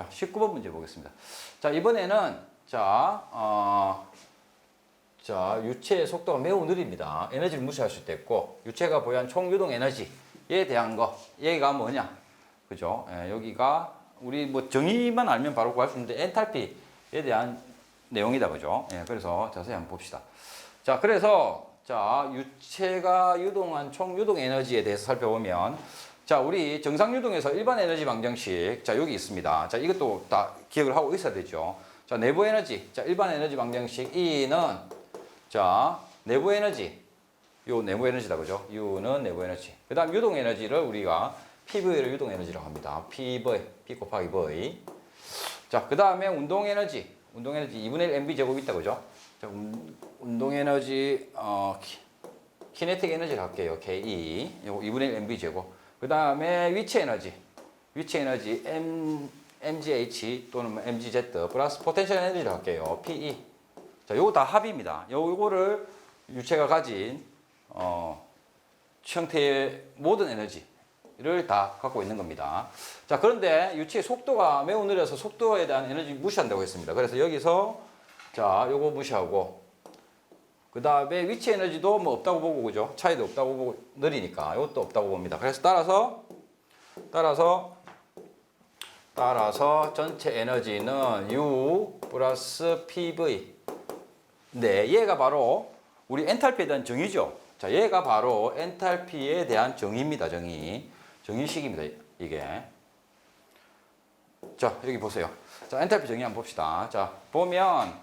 자, 19번 문제 보겠습니다. 자, 이번에는 자, 어, 자, 유체의 속도가 매우 느립니다. 에너지를 무시할 수도 있고, 유체가 보유한 총 유동 에너지에 대한 거, 얘가 뭐냐? 그죠? 예, 여기가 우리 뭐 정의만 알면 바로 구할 수 있는데 엔탈피에 대한 내용이다, 그죠? 예, 그래서 자세히 한번 봅시다. 자, 그래서 자, 유체가 유동한 총 유동 에너지에 대해서 살펴보면 자, 우리 정상 유동에서 일반 에너지 방정식 자, 여기 있습니다. 자, 이것도 다 기억을 하고 있어야 되죠. 자, 내부 에너지. 자, 일반 에너지 방정식 E는 자, 내부 에너지. 요 내부 에너지다 그죠? U는 내부 에너지. 그다음 유동 에너지를 우리가 PV를 유동 에너지라고 합니다. PV, P 곱하기 V. 자, 그다음에 운동 에너지. 운동 에너지 2분의 1 MB 제곱 있다 그죠? 자, 운- 운동 에너지 어 키, 키네틱 에너지를 할게요. KE. 요거 2분의 1 MB 제곱. 그 다음에 위치 에너지. 위치 에너지 M MGH 또는 뭐 MGZ 플러스 포텐셜 에너지를 할게요. PE. 자, 요거 다 합입니다. 요거를 유체가 가진 어 형태의 모든 에너지를 다 갖고 있는 겁니다. 자, 그런데 유체의 속도가 매우 느려서 속도에 대한 에너지 무시한다고 했습니다. 그래서 여기서 자, 요거 무시하고 그 다음에 위치 에너지도 뭐 없다고 보고 그죠? 차이도 없다고 보고 느리니까 이것도 없다고 봅니다. 그래서 따라서 따라서 따라서 전체 에너지는 U 플러스 PV 네, 얘가 바로 우리 엔탈피에 대한 정의죠. 자, 얘가 바로 엔탈피에 대한 정의입니다. 정의. 정의식입니다. 이게. 자, 여기 보세요. 자, 엔탈피 정의 한번 봅시다. 자, 보면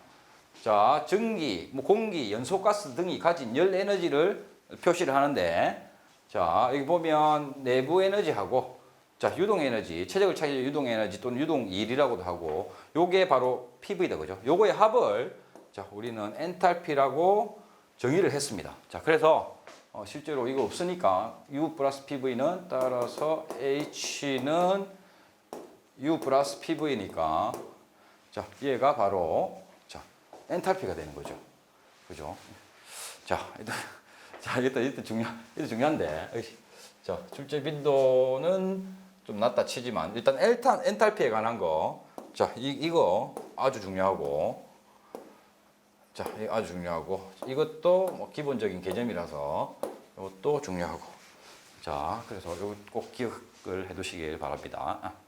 자, 전기, 뭐 공기, 연소가스 등이 가진 열 에너지를 표시를 하는데 자, 여기 보면 내부 에너지하고 자, 유동 에너지, 최적을 차지할 유동 에너지 또는 유동 일이라고도 하고 요게 바로 PV다 그죠? 요거의 합을 자, 우리는 엔탈피라고 정의를 했습니다. 자, 그래서 어, 실제로 이거 없으니까 U 플러스 PV는 따라서 H는 U 플러스 PV니까 자, 얘가 바로 자, 엔탈피가 되는 거죠. 그죠? 자, 일단 자, 일단 일단 중요 일단 중요한데. 자, 출제 빈도는 좀 낮다 치지만 일단 엘탄 엔탈피에 관한 거. 자, 이 이거 아주 중요하고 자, 아주 중요하고 이것도 뭐 기본적인 개념이라서 이것도 중요하고 자, 그래서 이거 꼭 기억을 해 두시길 바랍니다. 아.